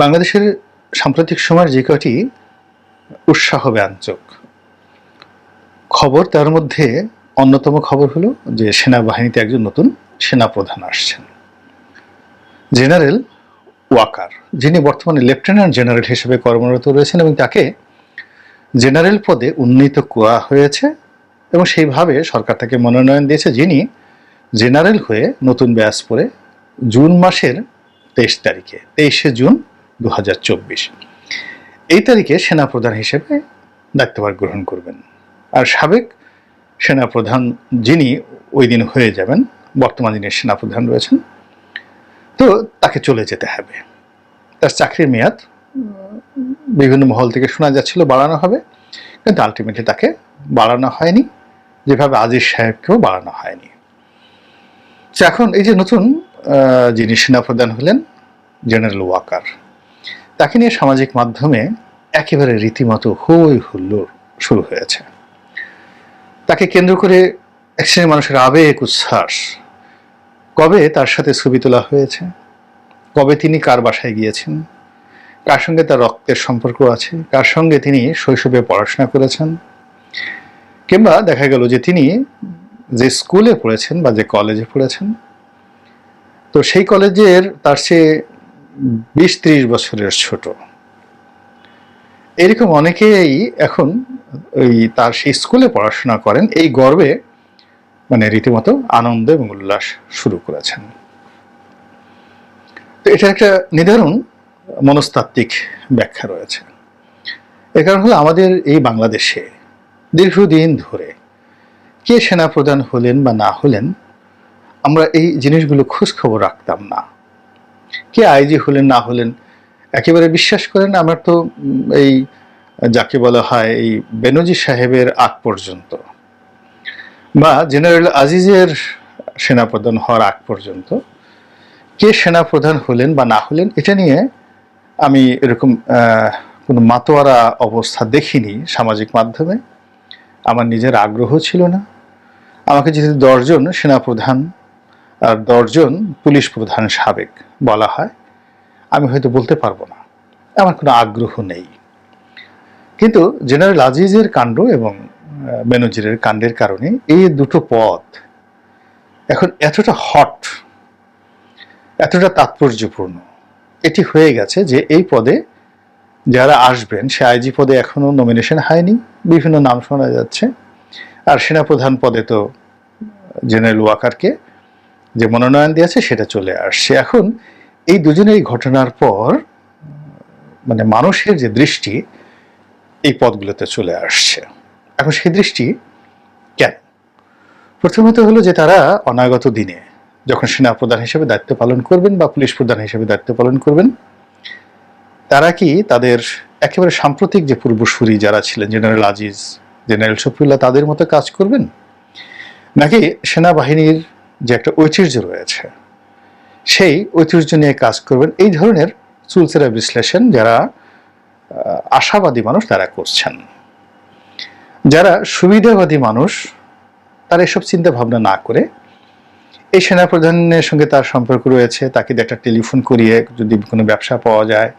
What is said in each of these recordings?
বাংলাদেশের সাম্প্রতিক সময়ের যে কটি উৎসাহ ব্যঞ্জক খবর, তার মধ্যে অন্যতম খবর হলো যে সেনাবাহিনীতে একজন নতুন সেনাপ্রধান আসছেন। জেনারেল ওয়াকার, যিনি বর্তমানে লেফটেন্যান্ট জেনারেল হিসেবে কর্মরত রয়েছেন এবং তাকে জেনারেল পদে উন্নীত করা হয়েছে এবং সেইভাবে সরকার তাকে মনোনয়ন দিয়েছে। যিনি জেনারেল হয়ে নতুন ব্যাস পরে জুন মাসের তেইশ তারিখে, তেইশে জুন দু হাজার চব্বিশ। এই তারিখে সেনাপ্রধান হিসেবে দায়িত্বভার গ্রহণ করবেন। আর সাবেক সেনাপ্রধান যিনি ওই দিন হয়ে যাবেন, বর্তমান দিনের সেনাপ্রধান রয়েছেন, তো তাকে চলে যেতে হবে। তার চাকরির মেয়াদ বিভিন্ন মহল থেকে শোনা যাচ্ছিল বাড়ানো হবে, কিন্তু আলটিমেটলি তাকে বাড়ানো হয়নি। যেভাবে আজিজ সাহেবকেও বাড়ানো হয়নি। এখন এই যে নতুন যিনি সেনাপ্রধান হলেন, জেনারেল ওয়াকার তাকে নিয়ে সামাজিক মাধ্যমে একেবারে রীতিমতো হই হুল্লোড় শুরু হয়েছে। তাকে কেন্দ্র করে এক শ্রেণির মানুষের আবেগ, উচ্ছ্বাস, কবে তার সাথে ছবি তোলা হয়েছে? কবে তিনি কার বাসায় গিয়েছেন? কার সঙ্গে তার রক্তের সম্পর্ক আছে? কার সঙ্গে তিনি শৈশবে পড়াশোনা করেছেন? কিংবা দেখা গেল যে তিনি যে স্কুলে পড়েছেন বা যে কলেজে পড়েছেন, তো সেই কলেজের তার চেয়ে বিশ ত্রিশ বছরের ছোট। এরকম অনেকেই এখন ওই তার সেই স্কুলে পড়াশোনা করেন, এই গর্বে মানে রীতিমতো আনন্দ এবং উল্লাস শুরু করেছেন। তো এটা একটা নির্ধারণ মনস্তাত্ত্বিক ব্যাখ্যা রয়েছে। এ কারণ হলো আমাদের এই বাংলাদেশে দীর্ঘদিন ধরে কে সেনা সেনাপ্রধান হলেন বা না হলেন, আমরা এই জিনিসগুলো খোঁজ খবর রাখতাম না। কে আইজি হলেন, না হলেন, একেবারে বিশ্বাস করেন, আমার তো এই, যাকে বলা হয়, এই বেনজি সাহেবের আগ পর্যন্ত বা জেনারেল আজিজের সেনাপ্রধান হওয়ার আগ পর্যন্ত কে সেনাপ্রধান হলেন বা না হলেন, এটা নিয়ে আমি এরকম কোনো মাতোয়ারা অবস্থা দেখিনি সামাজিক মাধ্যমে। আমার নিজের আগ্রহ ছিল না। আমাকে যেহেতু দশজন সেনাপ্রধান আর দশজন পুলিশ প্রধান সাবেক। বলা হয় আমি হয়তো বলতে পারব না। আমার কোনো আগ্রহ নেই। কিন্তু জেনারেল আজিজের কাণ্ড এবং আহ, বেনজিরের কাণ্ডের কারণে এই দুটো পদ এখন এতটা হট এতটা তাৎপর্যপূর্ণ। এটি হয়ে গেছে যে এই পদে যারা আসবেন সে আইজি পদে এখনও নমিনেশন হয়নি বিভিন্ন নাম শোনা যাচ্ছে। আর সেনাপ্রধান পদে তো জেনারেল ওয়াকারকে যে মনোনয়ন দিয়েছে সেটা চলে আসছে। এখন এই দুজনের ঘটনার পর মানে মানুষের যে দৃষ্টি, এই পদগুলোতে চলে আসছে। এখন সেই দৃষ্টি কেন? প্রথমত হলো যে তারা অনাগত দিনে যখন সেনাপ্রধান হিসেবে দায়িত্ব পালন করবেন বা পুলিশ প্রধান হিসেবে দায়িত্ব পালন করবেন, তারা কি তাদের একেবারে সাম্প্রতিক যে পূর্বসূরি যারা ছিলেন, জেনারেল আজিজ, জেনারেল শফিউল্লাহ, তাদের মতো কাজ করবেন? নাকি সেনাবাহিনীর যে একটা ঐতিহ্য রয়েছে। সেই ঐতিহ্য নিয়ে কাজ করবেন এই ধরনের চুলচেরা বিশ্লেষণ যারা আশাবাদী মানুষ তারা করছেন। যারা সুবিধাবাদী মানুষ, তারা এসব চিন্তা ভাবনা না করে এই সেনাপ্রধানের সঙ্গে তার সম্পর্ক রয়েছে, তাকে একটা টেলিফোন করিয়ে যদি কোনো ব্যবসা পাওয়া যায়।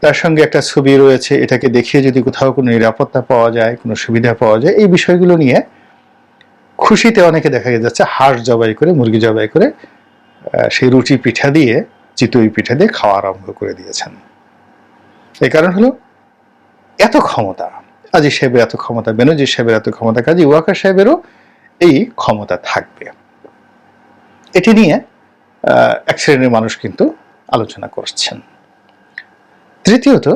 তার সঙ্গে একটা ছবি রয়েছে, এটাকে দেখিয়ে যদি কোথাও কোনো নিরাপত্তা পাওয়া যায়, কোনো সুবিধা পাওয়া যায়, এই বিষয়গুলো নিয়ে খুশিতে অনেকে দেখা যাচ্ছে হাঁস জবাই করে, মুরগি জবাই করে সেই রুটি পিঠা দিয়ে, চিতই পিঠা দিয়ে খাওয়া আরম্ভ করে দিয়েছেন। এই কারণ হলো, এত ক্ষমতা, আজি সাহেবের এত ক্ষমতা বেনজি সাহেবের এত ক্ষমতা, কাজী ওয়াকার সাহেবেরও এই ক্ষমতা থাকবে। এটি নিয়ে এক শ্রেণির মানুষ কিন্তু আলোচনা করছেন। তৃতীয়ত,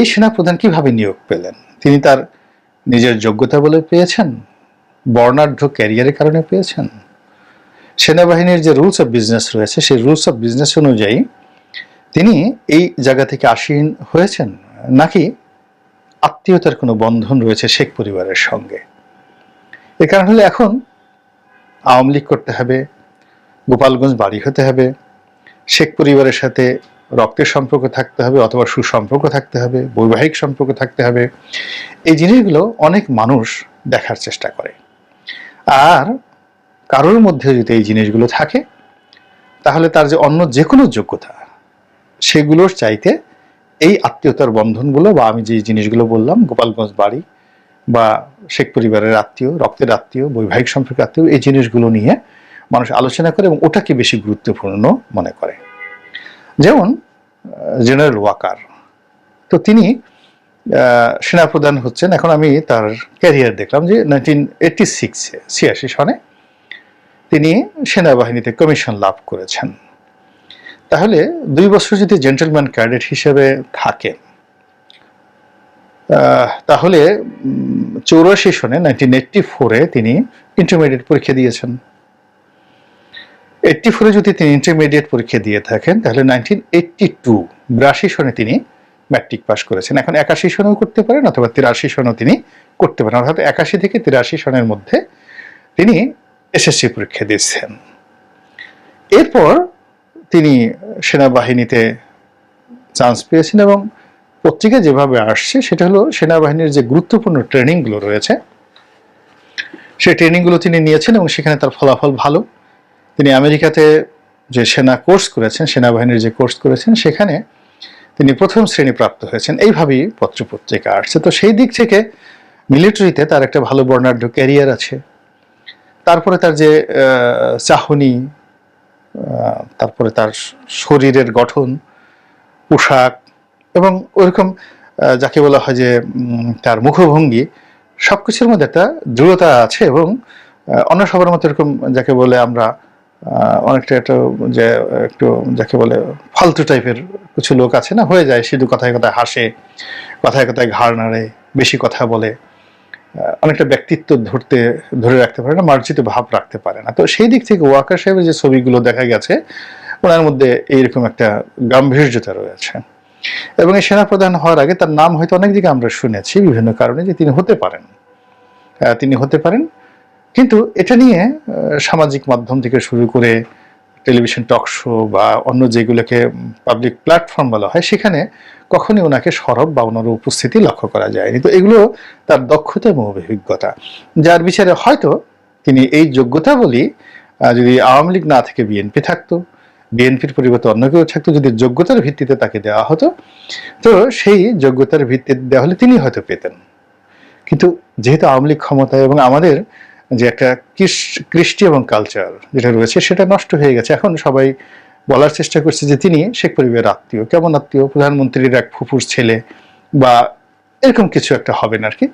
এই সেনাপ্রধান কীভাবে নিয়োগ পেলেন? তিনি তার নিজের যোগ্যতা বলে পেয়েছেন? বর্ণাঢ্য ক্যারিয়ারের কারণে পেয়েছেন। সেনাবাহিনীর যে রুলস অফ বিজনেস রয়েছে, সেই রুলস অফ বিজনেস অনুযায়ী তিনি এই জায়গা থেকে আসীন হয়েছেন। নাকি আত্মীয়তার কোনো বন্ধন রয়েছে শেখ পরিবারের সঙ্গে? এ কারণ হলে এখন আওয়ামী লীগ করতে হবে, গোপালগঞ্জ বাড়ি হতে হবে, শেখ পরিবারের সাথে রক্তের সম্পর্ক থাকতে হবে অথবা সুসম্পর্ক থাকতে হবে, বৈবাহিক সম্পর্ক থাকতে হবে। এই জিনিসগুলো অনেক মানুষ দেখার চেষ্টা করে। আর কারোর মধ্যে যদি এই জিনিসগুলো থাকে, তাহলে তার যে অন্য যে কোনো যোগ্যতা, সেগুলোর চাইতে এই আত্মীয়তার বন্ধনগুলো বা আমি যে জিনিসগুলো বললাম, গোপালগঞ্জ বাড়ি বা শেখ পরিবারের আত্মীয়, রক্তের আত্মীয়, বৈবাহিক সম্পর্কের আত্মীয়, এই জিনিসগুলো নিয়ে মানুষ আলোচনা করে এবং ওটাকে বেশি গুরুত্বপূর্ণ মনে করে। যেমন জেনারেল ওয়াকার তো তিনি সেনাপ্রধান হচ্ছেন। এখন আমি তার ক্যারিয়ার দেখলাম যে নাইনটিন এইটটি সিক্সে ছিয়াশি সনে তিনি সেনাবাহিনীতে কমিশন লাভ করেছেন। তাহলে দুই বছর যদি জেন্টেলম্যান ক্যাডেট হিসেবে থাকেন তাহলে চৌরাশি সনে নাইনটিন এইটটি ফোরে তিনি ইন্টারমিডিয়েট পরীক্ষা দিয়েছেন। এইটটি ফোরে যদি তিনি ইন্টারমিডিয়েট পরীক্ষা দিয়ে থাকেন, তাহলে নাইনটিন এইটটি টু বিরাশি সনে তিনি ম্যাট্রিক পাস করেছেন। এখন একাশি সনেও করতে পারেন অথবা তিরাশি সনেও তিনি করতে পারেন। অর্থাৎ একাশি থেকে তিরাশি সনের মধ্যে তিনি এসএসসি পরীক্ষা দিয়েছেন। এরপর তিনি সেনাবাহিনীতে চান্স পেয়েছেন এবং পত্রিকা যেভাবে আসছে, সেটা হলো সেনাবাহিনীর যে গুরুত্বপূর্ণ ট্রেনিংগুলো রয়েছে, সেই ট্রেনিংগুলো তিনি নিয়েছেন এবং সেখানে তার ফলাফল ভালো। তিনি আমেরিকাতে যে সেনা কোর্স করেছেন, সেনাবাহিনীর যে কোর্স করেছেন, সেখানে তিনি প্রথম শ্রেণি প্রাপ্ত হয়েছেন। এইভাবেই পত্রপত্রিকা আসছে। তো সেই দিক থেকে মিলিটারিতে তার একটা ভালো বর্ণাঢ্য ক্যারিয়ার আছে। তারপরে তার যে চাহনি তারপরে তার শরীরের গঠন, পোশাক এবং ওইরকম যাকে বলা হয় যে তার মুখভঙ্গি সব কিছুর মধ্যে একটা দৃঢ়তা আছে এবং অন্য সবার মতো এরকম যাকে বলে আমরা অনেকটা একটা যে, একটু যাকে বলে ফালতু টাইপের কিছু লোক আছে না, হয়ে যায় শুধু কথায় কথায় হাসে, কথায় কথায় ঘাড় নাড়ে, বেশি কথা বলে। অনেকটা ব্যক্তিত্ব ধরতে, ধরে রাখতে পারে না, মার্জিত ভাব রাখতে পারে না। তো সেই দিক থেকে ওয়াকার সাহেবের যে ছবিগুলো দেখা গেছে, ওনার মধ্যে এইরকম একটা গাম্ভীর্যতা রয়েছে। এবং এই সেনাপ্রধান হওয়ার আগে তার নাম হয়তো অনেক দিকে আমরা শুনেছি বিভিন্ন কারণে যে তিনি হতে পারেন। তিনি হতে পারেন। কিন্তু এটা নিয়ে সামাজিক মাধ্যম থেকে শুরু করে টেলিভিশন টক শো বা অন্য যেগুলোকে পাবলিক প্ল্যাটফর্ম বলা হয়, সেখানে কখনই ওনাকে সরব বা ওনার উপস্থিতি লক্ষ্য করা যায়নি। তো এগুলো তার দক্ষতা এবং অভিজ্ঞতা। যার বিচারে হয়তো তিনি এই যোগ্যতা বলি যদি আওয়ামী লীগ না থেকে বিএনপি থাকতো, বিএনপির পরিবর্তে অন্য কেউ থাকতো, যদি যোগ্যতার ভিত্তিতে তাকে দেওয়া হতো, তো সেই যোগ্যতার ভিত্তিতে দেওয়া হলে তিনি হয়তো পেতেন। কিন্তু যেহেতু আওয়ামী লীগ ক্ষমতায় এবং আমাদের যে একটা কৃষ- কৃষ্টি এবং কালচার যেটা রয়েছে সেটা নষ্ট হয়ে গেছে। এখন সবাই বলার চেষ্টা করছে যে তিনি শেখ পরিবারের আত্মীয়। কেমন আত্মীয়? প্রধানমন্ত্রীর এক ফুফুর ছেলে বা এরকম কিছু একটা হবেন আর কি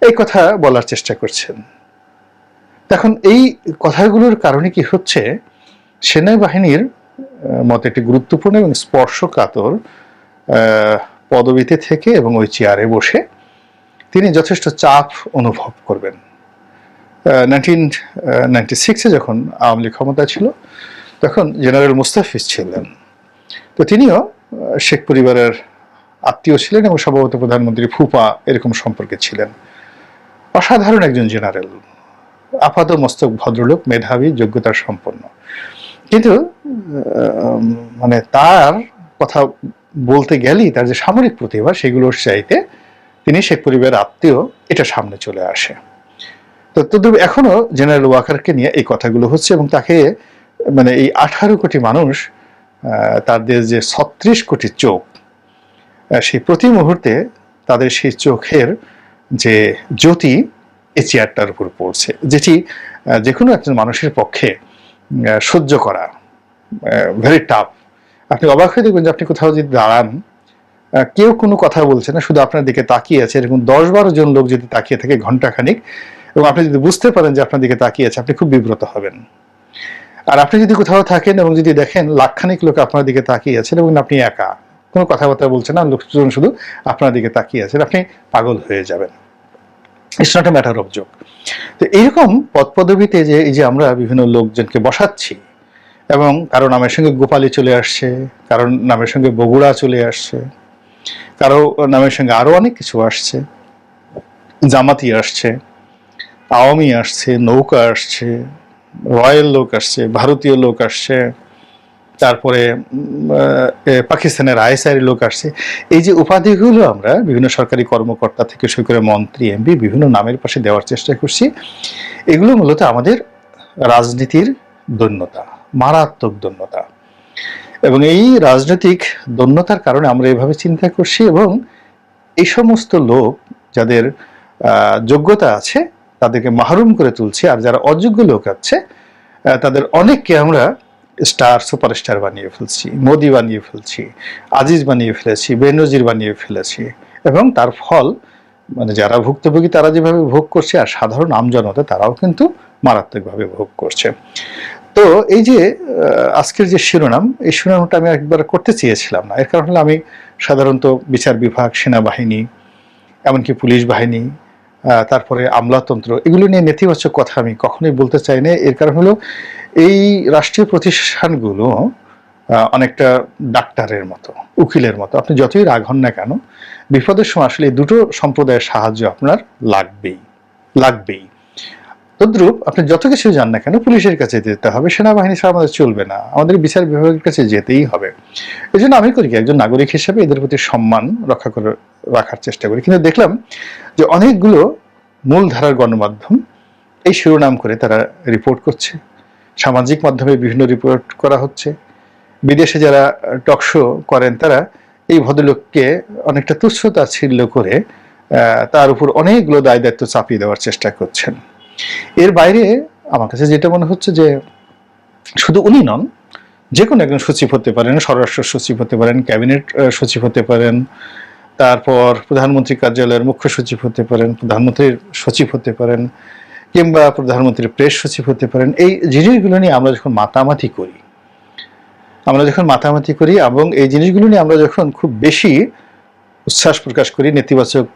এই কথা বলার চেষ্টা করছেন। এখন এই কথাগুলোর কারণে কি হচ্ছে? সেনাবাহিনীর মতে একটি গুরুত্বপূর্ণ এবং স্পর্শকাতর পদবিতে থেকে এবং ওই চেয়ারে বসে তিনি যথেষ্ট চাপ অনুভব করবেন। নাইনটিন নাইনটি সিক্সে যখন আওয়ামী লীগ ক্ষমতা ছিল, তখন জেনারেল মুস্তাফিজ ছিলেন। তো তিনিও শেখ পরিবারের আত্মীয় ছিলেন এবং সম্ভবত প্রধানমন্ত্রী ফুপা এরকম সম্পর্কে ছিলেন। অসাধারণ একজন জেনারেল আপাত মস্তক ভদ্রলোক, মেধাবী, যোগ্যতার সম্পন্ন। কিন্তু মানে তার কথা বলতে গেলেই তার যে সামরিক প্রতিভা, সেগুলোর চাইতে তিনি শেখ পরিবারের আত্মীয়, এটা সামনে চলে আসে। তদ্রুপ এখনও জেনারেল ওয়াকারকে নিয়ে এই কথাগুলো হচ্ছে এবং তাকে মানে এই আঠারো কোটি মানুষ তাদের যে ছত্রিশ কোটি চোখ সেই প্রতি মুহূর্তে তাদের সেই চোখের যে জ্যোতি এই চেয়ারটার উপর পড়ছে, যেটি যে কোনো একজন মানুষের পক্ষে সহ্য করা ভেরি টাফ আপনি অবাক হয়ে দেখবেন যে আপনি কোথাও যদি দাঁড়ান কেউ কোনো কথা বলছে না, শুধু আপনার দিকে তাকিয়ে আছে, এরকম দশ বারো জন লোক যদি তাকিয়ে থাকে ঘন্টাখানিক এবং আপনি যদি বুঝতে পারেন যে আপনার দিকে তাকিয়ে আছে, আপনি খুব বিব্রত হবেন। আর আপনি যদি কোথাও থাকেন এবং যদি দেখেন লাখখানিক লোক আপনার দিকে তাকিয়ে আছেন এবং আপনি একা, কোনো কথাবার্তা বলছেন না, লোকজন শুধু আপনার দিকে তাকিয়ে আছেন, আপনি পাগল হয়ে যাবেন। It's not a matter of joke তো এইরকম পদ পদবিতে যে, এই যে আমরা বিভিন্ন লোকজনকে বসাচ্ছি, এবং কারও নামের সঙ্গে গোপালী চলে আসছে, কারও নামের সঙ্গে বগুড়া চলে আসছে, কারও নামের সঙ্গে আরও অনেক কিছু আসছে, জামাতি আসছে আওয়ামী আসছে, নৌকা আসছে রয়্যাল লোক আসছে, ভারতীয় লোক আসছে, তারপরে পাকিস্তানের আইএসআই লোক আসছে। এই যে উপাধিগুলো আমরা বিভিন্ন সরকারি কর্মকর্তা থেকে শুরু করে মন্ত্রী, এমপি বিভিন্ন নামের পাশে দেওয়ার চেষ্টা করছি, এগুলো মূলত আমাদের রাজনীতির দৈন্যতা, মারাত্মক দৈন্যতা। এবং এই রাজনৈতিক দন্যতার কারণে আমরা এভাবে চিন্তা করছি এবং এই সমস্ত লোক যাদের যোগ্যতা আছে তাদেরকে মাহরুম করে তুলছি আর যারা অযোগ্য লোক আছে তাদের অনেককে আমরা স্টার, সুপারস্টার বানিয়ে ফেলছি, মোদি বানিয়ে ফেলছি, আজিজ বানিয়ে ফেলেছি, বেনজির বানিয়ে ফেলেছি এবং তার ফল মানে যারা ভুক্তভোগী তারা যেভাবে ভোগ করছে আর সাধারণ আমজনতা তারাও কিন্তু মারাত্মকভাবে ভোগ করছে। তো এই যে আজকের যে শিরোনাম, এই শিরোনামটা আমি একবার করতে চেয়েছিলাম না। এর কারণ হলো আমি সাধারণত বিচার বিভাগ, সেনাবাহিনী, এমনকি পুলিশ বাহিনী তারপরে আমলাতন্ত্র, এগুলো নিয়ে নেতিবাচক কথা আমি কখনোই বলতে চাই না। এর কারণ হলো, এই রাষ্ট্রীয় প্রতিষ্ঠানগুলো অনেকটা ডাক্তারের মতো, উকিলের মতো, আপনি যতই রাগ হন না কেন, বিপদের সময় আসলে দুটো সম্প্রদায়ের সাহায্য আপনার লাগবেই লাগবেই। তদ্রূপ আপনি যত কিছু যান না কেন পুলিশের কাছে যেতে হবে, সেনাবাহিনী ছাড়া আমাদের চলবে না। আমাদের বিচার বিভাগের কাছে যেতেই হবে। এই জন্য আমি করি একজন নাগরিক হিসেবে এদের প্রতি সম্মান রক্ষা করে রাখার চেষ্টা করি। কিন্তু দেখলাম যে অনেকগুলো মূলধারার গণমাধ্যম এই শিরোনাম করে তারা রিপোর্ট করছে। সামাজিক মাধ্যমে বিভিন্ন রিপোর্ট করা হচ্ছে। বিদেশে যারা টকশো করেন, তারা এই ভদ্রলোককে অনেকটা তুচ্ছতা ছিল্ল করে তার উপর অনেকগুলো দায় দায়িত্ব চাপিয়ে দেওয়ার চেষ্টা করছেন। এর বাইরে আমার কাছে যেটা মনে হচ্ছে যে শুধু উনি নন, যে কোনো একজন সচিব হতে পারেন, স্বরাষ্ট্র সচিব হতে পারেন, ক্যাবিনেট সচিব হতে পারেন, তারপর প্রধানমন্ত্রী কার্যালয়ের মুখ্য সচিব হতে পারেন, প্রধানমন্ত্রীর সচিব হতে পারেন, কিংবা প্রধানমন্ত্রীর প্রেস সচিব হতে পারেন, এই জিনিসগুলো নিয়ে আমরা যখন মাতামাতি করি, আমরা যখন মাতামাতি করি এবং এই জিনিসগুলো নিয়ে আমরা যখন খুব বেশি উচ্ছ্বাস প্রকাশ করি, নেতিবাচক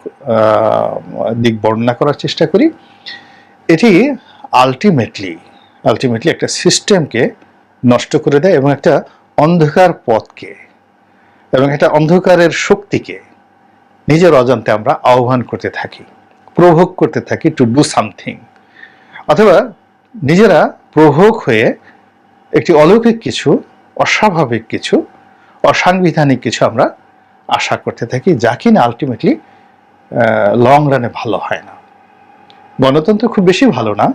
দিক বর্ণনা করার চেষ্টা করি এটি আলটিমেটলি আলটিমেটলি একটা সিস্টেমকে নষ্ট করে দেয় এবং একটা অন্ধকার পথকে এবং একটা অন্ধকারের শক্তিকে নিজের অজান্তে আমরা আহ্বান করতে থাকি, প্রভোগ করতে থাকি টু ডু সামথিং অথবা নিজেরা প্রভোগ হয়ে একটি অলৌকিক কিছু, অস্বাভাবিক কিছু, অসাংবিধানিক কিছু আমরা আশা করতে থাকি, যা কিনা আলটিমেটলি লং রানে ভালো হয় না। গণতন্ত্র খুব বেশি ভালো না,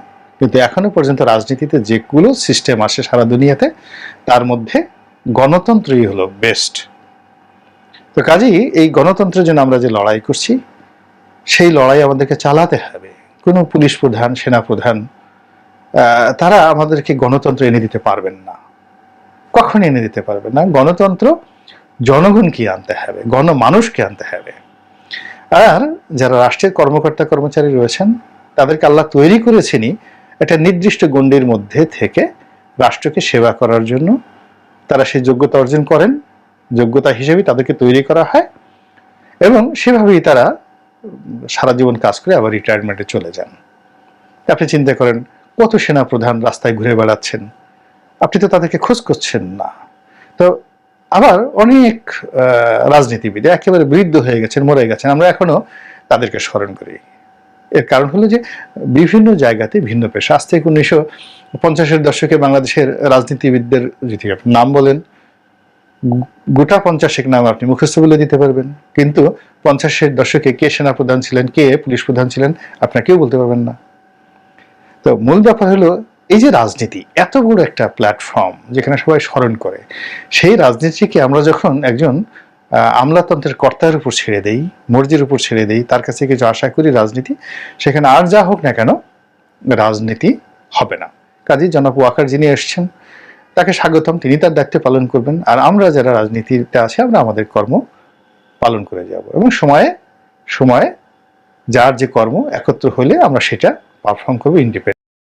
কিন্তু এখনও পর্যন্ত রাজনীতিতে যেগুলো সিস্টেম আসে সারা দুনিয়াতে, তার মধ্যে গণতন্ত্রই হলো বেস্ট তো কাজেই এই গণতন্ত্রের জন্য আমরা যে লড়াই করছি, সেই লড়াই আমাদেরকে চালাতে হবে। কোনো পুলিশ প্রধান সেনা প্রধান তারা আমাদেরকে গণতন্ত্র এনে দিতে পারবেন না। কখন এনে দিতে পারবেন না? গণতন্ত্র জনগণকে আনতে হবে? গণমানুষকে আনতে হবে? আর যারা রাষ্ট্রের কর্মকর্তা কর্মচারী রয়েছেন তাদেরকে আল্লাহ তৈরি করেছেনই একটা নির্দিষ্ট গণ্ডির মধ্যে থেকে রাষ্ট্রকে সেবা করার জন্য। তারা সেই যোগ্যতা অর্জন করেন, যোগ্যতা হিসেবে তাদেরকে তৈরি করা হয় এবং সেভাবেই তারা সারা জীবন কাজ করে আবার রিটায়ারমেন্টে চলে যান। আপনি চিন্তা করেন, কত সেনা প্রধান রাস্তায় ঘুরে বেড়াচ্ছেন? আপনি তো তাদেরকে খোঁজ করছেন না। তো আবার অনেক রাজনীতিবিদ একেবারে বৃদ্ধ হয়ে গেছেন, মরে গেছেন। আমরা এখনও তাদেরকে স্মরণ করি। এর কারণ হলো যে বিভিন্ন জায়গাতে ভিন্ন পেশা। আজ থেকে উনিশশো পঞ্চাশের দশকে বাংলাদেশের রাজনীতিবিদদের, যদি আপনি নাম বলেন, গোটা পঞ্চাশেক নাম আপনি মুখস্থ বলে দিতে পারবেন। কিন্তু পঞ্চাশের দশকে কে সেনা প্রধান ছিলেন, কে পুলিশ প্রধান ছিলেন, আপনার কেউ বলতে পারবেন না। তো মূল ব্যাপার হলো, এই যে রাজনীতি, এত বড় একটা প্ল্যাটফর্ম যেখানে সবাই স্মরণ করে, সেই রাজনীতিকে আমরা যখন একজন আমলাতন্ত্রের কর্তার উপর ছেড়ে দেই, মর্জির উপর ছেড়ে দেই, তার কাছে কিছু আশা করি রাজনীতি, সেখানে আর যা হোক না কেন রাজনীতি হবে না। কাজী জনাব ওয়াকার যিনি এসছেন, তাকে স্বাগতম, তিনি তার দায়িত্ব পালন করবেন, আর আমরা যারা রাজনীতিতে আছি, আমরা আমাদের কর্ম পালন করে যাব। এবং সময়ে সময়ে যার যে কর্ম একত্র হলে আমরা সেটা পারফর্ম করব ইন্ডিপেন্ডেন্ট